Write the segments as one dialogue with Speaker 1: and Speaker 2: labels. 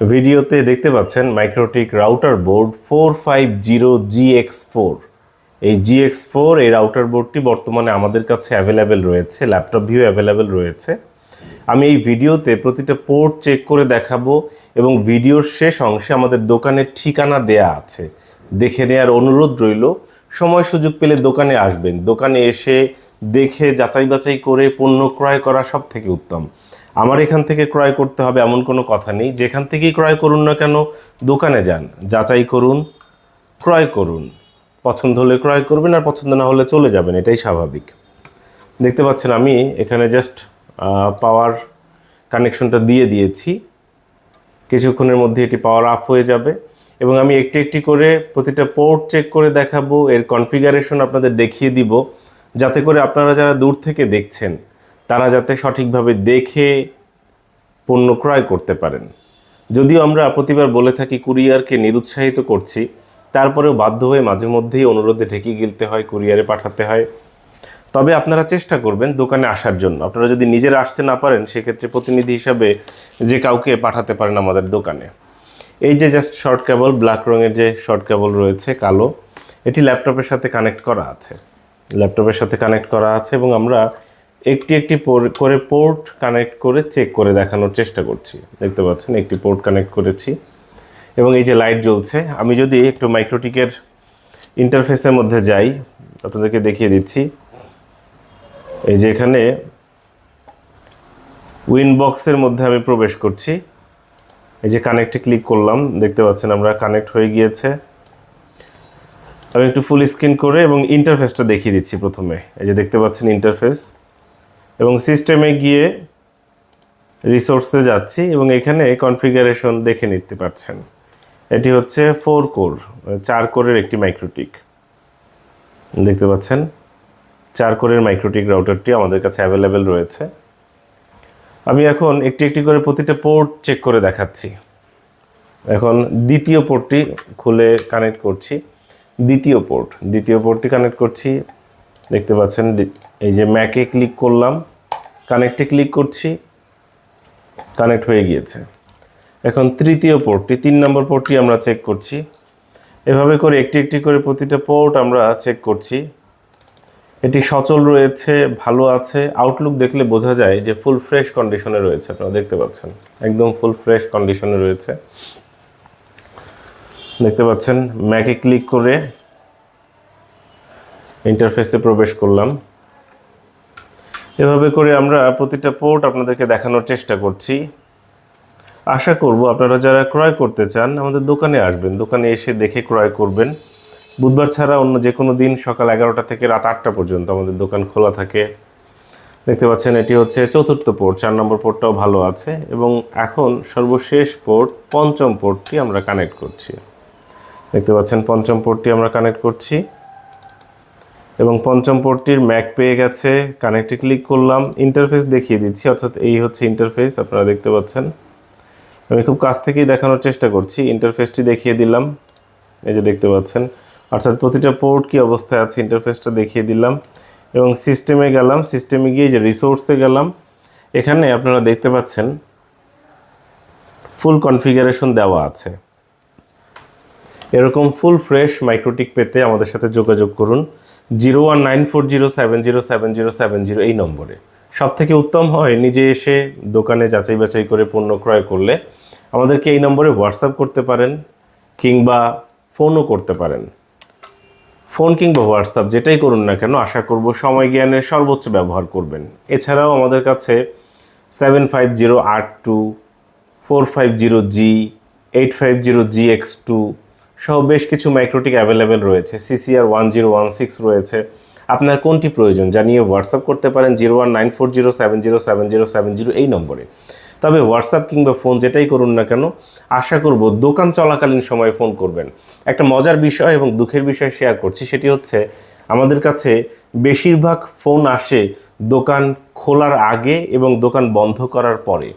Speaker 1: ভিডিওতে দেখতে পাচ্ছেন MikroTik router board four five zero GX four এই জিএক্স ফোর এই রাউটার বোর্ডটি বর্তমানে আমাদের কাছে অ্যাভেলেবেল রয়েছে ল্যাপটপ ভিউ অ্যাভেলেবেল রয়েছে। আমি এই ভিডিওতে প্রতিটা পোর্ট চেক করে দেখাবো এবং ভিডিওর শেষ অংশে আমাদের দোকানের ঠিকানা দেয়া আছে। দেখে নেওয়ার অনুরোধ রইল, সময় সুযোগ পেলে দোকানে আসবেন। দোকানে এসে দেখে, যাচাই বাছাই করে পণ্য ক্রয় করা সব থেকে উত্তম। আমার এখান থেকে ক্রয় করতে হবে এমন কোনো কথা নেই। যেখান থেকেই ক্রয় করুন না কেন, দোকানে যান, যাচাই করুন, ক্রয় করুন। পছন্দ হলে ক্রয় করবেন আর পছন্দ না হলে চলে যাবেন, এটাই স্বাভাবিক। দেখতে পাচ্ছেন আমি এখানে জাস্ট পাওয়ার কানেকশনটা দিয়ে দিয়েছি। কিছুক্ষণের মধ্যে এটি পাওয়ার অফ হয়ে যাবে এবং আমি একটি একটি করে প্রতিটা পোর্ট চেক করে দেখাবো। এর কনফিগারেশন আপনাদের দেখিয়ে দিব। যাতে করে আপনারা যারা দূর থেকে দেখছেন, তারা যাতে সঠিকভাবে দেখে পণ্য ক্রয় করতে পারেন। যদিও আমরা প্রতিবার বলে থাকি, কুরিয়ারকে নিরুৎসাহিত করছি, তারপরেও বাধ্য হয়ে মাঝে মধ্যেই অনুরোধে ঢেকে গিলতে হয়, কুরিয়ারে পাঠাতে হয়। তবে আপনারা চেষ্টা করবেন দোকানে আসার জন্য। আপনারা যদি নিজেরা আসতে না পারেন, সেক্ষেত্রে প্রতিনিধি হিসাবে যে কাউকে পাঠাতে পারেন আমাদের দোকানে। এই যে জাস্ট শর্ট কেবল ব্ল্যাক রঙের যে শর্ট কেবল রয়েছে, কালো, এটি ল্যাপটপের সাথে কানেক্ট করা আছে। ল্যাপটপের সাথে কানেক্ট করা আছে এবং আমরা একটি একটি করে পোর্ট কানেক্ট করে চেক করে দেখানোর চেষ্টা করছি। দেখতে পাচ্ছেন, একটি পোর্ট কানেক্ট করেছি। এবং এই যে লাইট জ্বলছে, আমি যদি একটু মাইক্রোটিকের ইন্টারফেসের মধ্যে যাই, আপনাদেরকে দেখিয়ে দিচ্ছি। এই যে এখানে উইনবক্সের মধ্যে আমি প্রবেশ করছি। এই যে কানেক্টে ক্লিক করলাম, দেখতে পাচ্ছেন, আমরা কানেক্ট হয়ে গিয়েছে। আমি একটু ফুল স্ক্রিন করে এবং ইন্টারফেসটা দেখিয়ে দিচ্ছি প্রথমে। এই যে দেখতে পাচ্ছেন ইন্টারফেস এবং সিস্টেমে গিয়ে রিসোর্সে যাচ্ছি এবং এখানে কনফিগারেশন দেখে নিতে পারছেন। এটি হচ্ছে ফোর কোর চার কোরের একটি মাইক্রোটিক দেখতে পাচ্ছেন? চার কোরের মাইক্রোটিক রাউটারটি আমাদের কাছে অ্যাভেলেবেল রয়েছে। আমি এখন একটি একটি করে প্রতিটা পোর্ট চেক করে দেখাচ্ছি। এখন দ্বিতীয় পোর্টটি খুলে কানেক্ট করছি। দ্বিতীয় পোর্ট দ্বিতীয় পোর্টটি কানেক্ট করছি। দেখতে পাচ্ছেন এই যে ম্যাকে ক্লিক করলাম কানেক্টে ক্লিক করছি কানেক্ট হয়ে গিয়েছে। এখন তৃতীয় পোর্টটি তিন নম্বর পোর্টটি আমরা চেক করছি। এভাবে করে একটি একটি করে প্রতিটা পোর্ট আমরা চেক করছি। এটি সচল রয়েছে, ভালো আছে। আউটলুক দেখলে বোঝা যায় যে ফুল ফ্রেশ কন্ডিশনে রয়েছে, আপনারা দেখতে পাচ্ছেন। একদম ফুল ফ্রেশ কন্ডিশনে রয়েছে। দেখতে পাচ্ছেন ম্যাকে ক্লিক করে ইন্টারফেসে প্রবেশ করলাম। এভাবে করে আমরা প্রতিটা পোর্ট আপনাদেরকে দেখানোর চেষ্টা করছি। আশা করব আপনারা যারা ক্রয় করতে চান, আমাদের দোকানে আসবেন। দোকানে এসে দেখে ক্রয় করবেন। বুধবার ছাড়া অন্য যে কোনো দিন সকাল এগারোটা থেকে রাত আটটা পর্যন্ত আমাদের দোকান খোলা থাকে। দেখতে পাচ্ছেন, এটি হচ্ছে চতুর্থ পোর্ট চার নম্বর পোর্টটাও ভালো আছে এবং এখন সর্বশেষ পোর্ট পঞ্চম পোর্টটি আমরা কানেক্ট করছি। দেখতে পাচ্ছেন, পঞ্চম পোর্টটি আমরা কানেক্ট করছি। এবং পঞ্চম পোর্টটির ম্যাক পেয়ে গেছে কানেক্টে ক্লিক করলাম ইন্টারফেস দেখিয়ে দিচ্ছি, অর্থাৎ এই হচ্ছে ইন্টারফেস আপনারা দেখতে পাচ্ছেন। আমি খুব কাছ থেকেই দেখানোর চেষ্টা করছি ইন্টারফেসটি দেখিয়ে দিলাম, এই যে দেখতে পাচ্ছেন। অর্থাৎ প্রতিটা পোর্ট কি অবস্থায় আছে ইন্টারফেসটা দেখিয়ে দিলাম। এবং সিস্টেমে গেলাম সিস্টেমে গিয়ে যে রিসোর্সে গেলাম, এখানে আপনারা দেখতে পাচ্ছেন ফুল কনফিগারেশন দেওয়া আছে। এরকম ফুল ফ্রেশ মাইক্রোটিক পেতে আমাদের সাথে যোগাযোগ করুন zero one nine four zero seven zero seven zero seven zero এই নম্বরে। সব থেকে উত্তম হয় নিজে এসে দোকানে যাচাই বাছাই করে পণ্য ক্রয় করলে আমাদেরকে এই নম্বরে হোয়াটসঅ্যাপ করতে পারেন কিংবা ফোনও করতে পারেন। ফোন কিংবা হোয়াটসঅ্যাপ যেটাই করুন না কেন, আশা করব সময় জ্ঞানের সর্বোচ্চ ব্যবহার করবেন। এছাড়াও আমাদের কাছে সেভেন ফাইভ জিরো আট two four five zero G eight five zero G X two সহ বেশ কিছু মাইক্রোটিক অ্যাভেলেবেল রয়েছে। CCR one zero one six রয়েছে। আপনার কোনটি প্রয়োজন জানিয়ে হোয়াটসঅ্যাপ করতে পারেন zero one nine four zero seven zero seven zero seven zero এই নম্বরে। তবে হোয়াটসঅ্যাপ কিংবা ফোন যেটাই করুন না কেন, আশা করব দোকান চলাকালীন সময়ে ফোন করবেন। একটা মজার বিষয় এবং দুঃখের বিষয় শেয়ার করছি, সেটি হচ্ছে আমাদের কাছে বেশিরভাগ ফোন আসে দোকান খোলার আগে এবং দোকান বন্ধ করার পরে।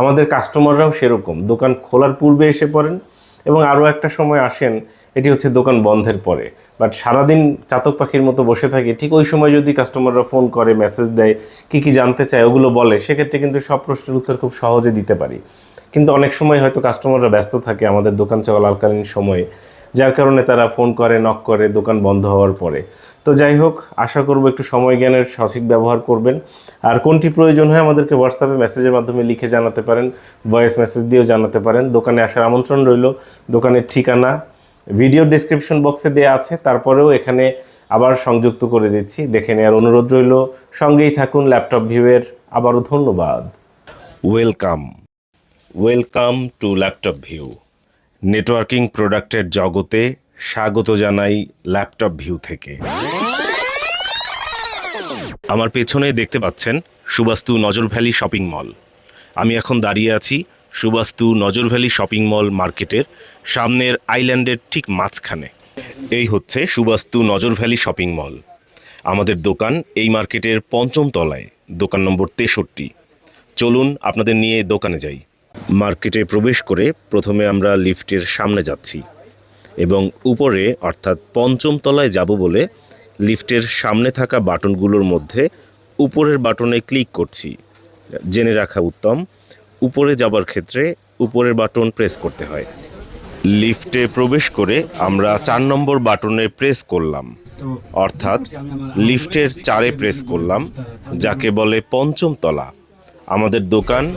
Speaker 1: আমাদের কাস্টমাররাও সেরকম, দোকান খোলার পূর্বে এসে পড়েন এবং আরও একটা সময় আসেন, এটি হচ্ছে দোকান বন্ধের পরে। বাট সারাদিন চাতক পাখির মতো বসে থাকে, ঠিক ওই সময় যদি কাস্টমাররা ফোন করে, মেসেজ দেয়, কী কী জানতে চায়, ওগুলো বলে, সেক্ষেত্রে কিন্তু সব প্রশ্নের উত্তর খুব সহজে দিতে পারি। কিন্তু অনেক সময় হয়তো কাস্টমাররা ব্যস্ত থাকে আমাদের দোকান চলাকালীন সময়ে। যার কারণে তারা ফোন করে নক করে, দোকান বন্ধ হওয়ার পরে। তো যাই হোক, আশা করব একটু সময় জ্ঞানের সঠিক ব্যবহার করবেন। আর কোনটি প্রয়োজন হয় আমাদেরকে হোয়াটসঅ্যাপে মেসেজের মাধ্যমে লিখে জানাতে পারেন ভয়েস মেসেজ দিয়েও জানাতে পারেন। দোকানে আসার আমন্ত্রণ রইল, দোকানের ঠিকানা। ভিডিও ডিসক্রিপশন বক্সে দেওয়া আছে, তারপরেও এখানে আবার সংযুক্ত করে দিচ্ছি। দেখে নেওয়ার অনুরোধ রইল, সঙ্গেই থাকুন ল্যাপটপ ভিউয়ের আবারও ধন্যবাদ। Welcome welcome to laptop view networking প্রোডাক্টের জগতে স্বাগত জানাই ল্যাপটপ ভিউ থেকে। আমার পেছনে দেখতে পাচ্ছেন সুবাস্তু নজর ভ্যালি শপিং মল। আমি এখন দাঁড়িয়ে আছি সুবাস্তু নজর ভ্যালি শপিং মল মার্কেটের সামনের আইল্যান্ডের ঠিক মাঝখানে। এই হচ্ছে সুবাস্তু নজর ভ্যালি শপিং মল। আমাদের দোকান এই মার্কেটের পঞ্চম তলায়, দোকান নম্বর তেষট্টি। চলুন আপনাদের নিয়ে দোকানে যাই। মার্কেটে প্রবেশ করে প্রথমে আমরা লিফটের সামনে যাচ্ছি এবং উপরে অর্থাৎ পঞ্চম তলায় যাব বলে লিফটের সামনে থাকা বাটনগুলোর মধ্যে উপরের বাটনে ক্লিক করছি। জেনে রাখা উত্তম উপরে যাবার ক্ষেত্রে উপরের বাটন প্রেস করতে হয়। লিফটে প্রবেশ করে আমরা চার নম্বর বাটনে প্রেস করলাম। অর্থাৎ লিফটের চারে প্রেস করলাম যাকে বলে পঞ্চম তলা। আমাদের দোকান